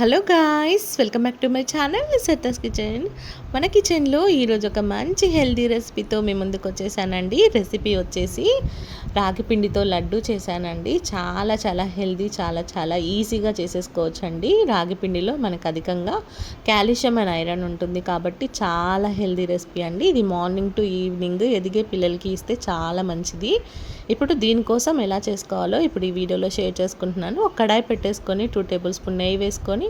Hello guys welcome back to my channel Satta's kitchen మన కిచెన్లో ఈరోజు ఒక మంచి హెల్దీ రెసిపీతో మీ ముందుకు వచ్చేసానండి. రెసిపీ వచ్చేసి రాగి పిండితో లడ్డు చేశానండి. చాలా చాలా హెల్దీ చాలా చాలా ఈజీగా చేసేసుకోవచ్చు అండి రాగి పిండిలో మనకు అధికంగా కాల్షియం అండ్ ఐరన్ ఉంటుంది కాబట్టి చాలా హెల్దీ రెసిపీ అండి. ఇది మార్నింగ్ టు ఈవినింగ్ ఎదిగే పిల్లలకి ఇస్తే చాలా మంచిది. ఇప్పుడు దీనికోసం ఎలా చేసుకోవాలో ఇప్పుడు ఈ వీడియోలో షేర్ చేసుకుంటున్నాను. ఒక కడాయి పెట్టేసుకొని టూ టేబుల్ స్పూన్ నెయ్యి వేసుకొని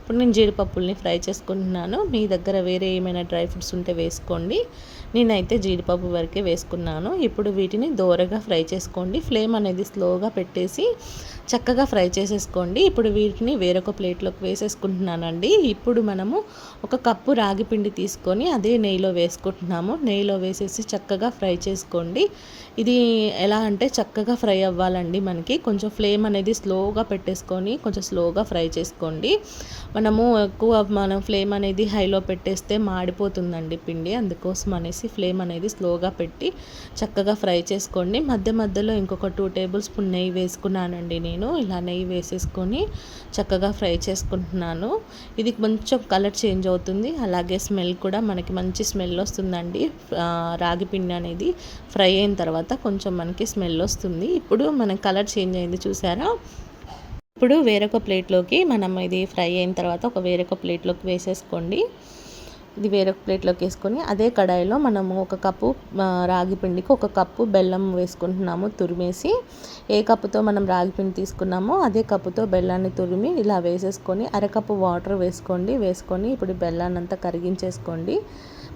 ఇప్పుడు నేను జీడిపప్పుల్ని ఫ్రై చేసుకుంటున్నాను. మీ దగ్గర వేరే ఏమైనా డ్రై ఫ్రూట్స్ ఉంటే వేసుకోండి. నేనైతే జీడిపప్పు వరకే వేసుకున్నాను. ఇప్పుడు వీటిని దోరగా ఫ్రై చేసుకోండి. ఫ్లేమ్ అనేది స్లోగా పెట్టేసి చక్కగా ఫ్రై చేసేసుకోండి. ఇప్పుడు వీటిని వేరొక ప్లేట్లోకి వేసేసుకుంటున్నానండి. ఇప్పుడు మనము ఒక కప్పు రాగి పిండి తీసుకొని అదే నెయ్యిలో వేసుకుంటున్నాము. నెయ్యిలో వేసేసి చక్కగా ఫ్రై చేసుకోండి. ఇది ఎలా అంటే చక్కగా ఫ్రై అవ్వాలండి మనకి. కొంచెం ఫ్లేమ్ అనేది స్లోగా పెట్టేసుకొని కొంచెం స్లోగా ఫ్రై చేసుకోండి. మనము ఎక్కువ మనం ఫ్లేమ్ అనేది హైలో పెట్టేస్తే మాడిపోతుందండి పిండి. అందుకోసం అనేసి ఫ్లేమ్ అనేది స్లోగా పెట్టి చక్కగా ఫ్రై చేసుకోండి. మధ్య మధ్యలో ఇంకొక టూ టేబుల్ స్పూన్ నెయ్యి వేసుకున్నానండి నేను. ఇలా నెయ్యి వేసేసుకొని చక్కగా ఫ్రై చేసుకుంటున్నాను. ఇది కొంచెం కలర్ చేంజ్ అవుతుంది. అలాగే స్మెల్ కూడా మనకి మంచి స్మెల్ వస్తుందండి. రాగి పిండి అనేది ఫ్రై అయిన తర్వాత కొంచెం మనకి స్మెల్ వస్తుంది. ఇప్పుడు మన కలర్ చేంజ్ అయింది చూసారా? ఇప్పుడు వేరొక ప్లేట్లోకి మనం ఇది ఫ్రై అయిన తర్వాత ఒక వేరొక ప్లేట్లోకి వేసేసుకోండి. ఇది వేరొక ప్లేట్లోకి వేసుకొని అదే కడాయిలో మనము ఒక కప్పు రాగి పిండికి ఒక కప్పు బెల్లం వేసుకుంటున్నాము తురిమేసి. ఏ కప్పుతో మనం రాగి పిండి తీసుకున్నామో అదే కప్పుతో బెల్లాన్ని తురిమి ఇలా వేసేసుకొని అరకప్పు వాటర్ వేసుకోండి. వేసుకొని ఇప్పుడు బెల్లాన్ని అంతా కరిగించేసుకోండి.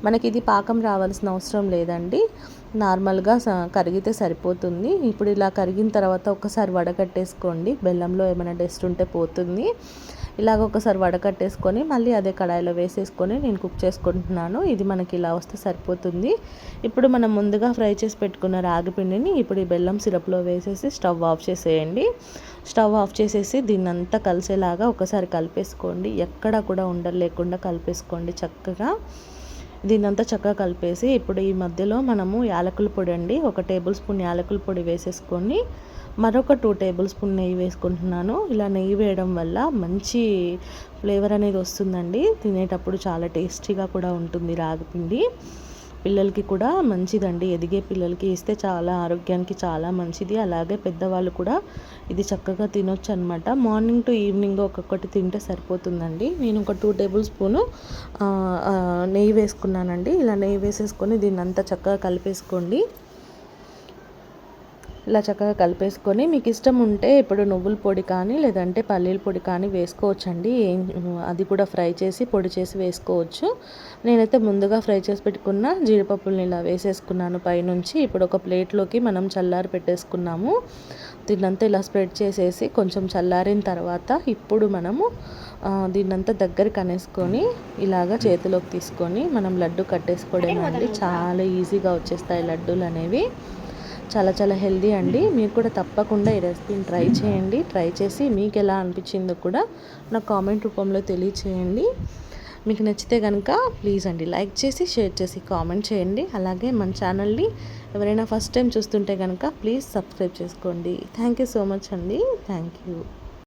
మనకి ఇది పాకం రావాల్సిన అవసరం లేదండి. నార్మల్గా కరిగితే సరిపోతుంది. ఇప్పుడు ఇలా కరిగిన తర్వాత ఒకసారి వడకట్టేసుకోండి. బెల్లంలో ఏమైనా డస్ట్ ఉంటే పోతుంది. ఇలాగ ఒకసారి వడకట్టేసుకొని మళ్ళీ అదే కడాయిలో వేసేసుకొని నేను కుక్ చేసుకుంటున్నాను. ఇది మనకి ఇలా వస్తే సరిపోతుంది. ఇప్పుడు మనం ముందుగా ఫ్రై చేసి పెట్టుకున్న రాగి పిండిని ఇప్పుడు ఈ బెల్లం సిరప్లో వేసేసి స్టవ్ ఆఫ్ చేసేయండి. స్టవ్ ఆఫ్ చేసేసి దీన్ని అంతా కలిసేలాగా ఒకసారి కలిపేసుకోండి. ఎక్కడ కూడా ఉండలు లేకుండా కలిపేసుకోండి చక్కగా. దీన్నంతా చక్కగా కలిపేసి ఇప్పుడు ఈ మధ్యలో మనము యాలకుల పొడి అండి ఒక టేబుల్ స్పూన్ యాలకుల పొడి వేసేసుకొని మరొక టూ టేబుల్ స్పూన్ నెయ్యి వేసుకుంటున్నాను. ఇలా నెయ్యి వేయడం వల్ల మంచి ఫ్లేవర్ అనేది వస్తుందండి. తినేటప్పుడు చాలా టేస్టీగా కూడా ఉంటుంది రాగిపిండి పిల్లలకి కూడా మంచిదండి. ఎదిగే పిల్లలకి ఇస్తే చాలా ఆరోగ్యానికి చాలా మంచిది. అలాగే పెద్దవాళ్ళు కూడా ఇది చక్కగా తినొచ్చు అనమాట మార్నింగ్ టు ఈవినింగ్ ఒక్కొక్కటి తింటే సరిపోతుందండి. నేను ఒక టూ టేబుల్ స్పూను నెయ్యి వేసుకున్నానండి. ఇలా నెయ్యి వేసేసుకొని దీన్ని అంతా చక్కగా కలిపేసుకోండి. ఇలా చక్కగా కలిపేసుకొని మీకు ఇష్టం ఉంటే ఇప్పుడు నువ్వుల పొడి కానీ లేదంటే పల్లీల పొడి కానీ వేసుకోవచ్చండి. అది కూడా ఫ్రై చేసి పొడి చేసి వేసుకోవచ్చు. నేనైతే ముందుగా ఫ్రై చేసి పెట్టుకున్న జీడిపప్పుల్ని ఇలా వేసేసుకున్నాను పైనుంచి. ఇప్పుడు ఒక ప్లేట్లోకి మనం చల్లారి పెట్టేసుకున్నాము. దీన్నంతా ఇలా స్ప్రెడ్ చేసేసి కొంచెం చల్లారిన తర్వాత ఇప్పుడు మనము దీన్నంతా దగ్గరికి అనేసుకొని ఇలాగా చేతిలోకి తీసుకొని మనం లడ్డు కట్టేసుకోవడం చాలా ఈజీగా వచ్చేస్తాయి లడ్డూలు అనేవి చాలా చాలా హెల్దీ అండి. మీకు కూడా తప్పకుండా ఈ రెసిపీని ట్రై చేయండి. ట్రై చేసి మీకు ఎలా అనిపించిందో కూడా నాకు కామెంట్ రూపంలో తెలియచేయండి. మీకు నచ్చితే కనుక ప్లీజ్ అండి లైక్ చేసి షేర్ చేసి కామెంట్ చేయండి. అలాగే మన ఛానల్ని ఎవరైనా ఫస్ట్ టైం చూస్తుంటే కనుక ప్లీజ్ సబ్స్క్రైబ్ చేసుకోండి. థ్యాంక్ యూ సో మచ్ అండి. Thank you.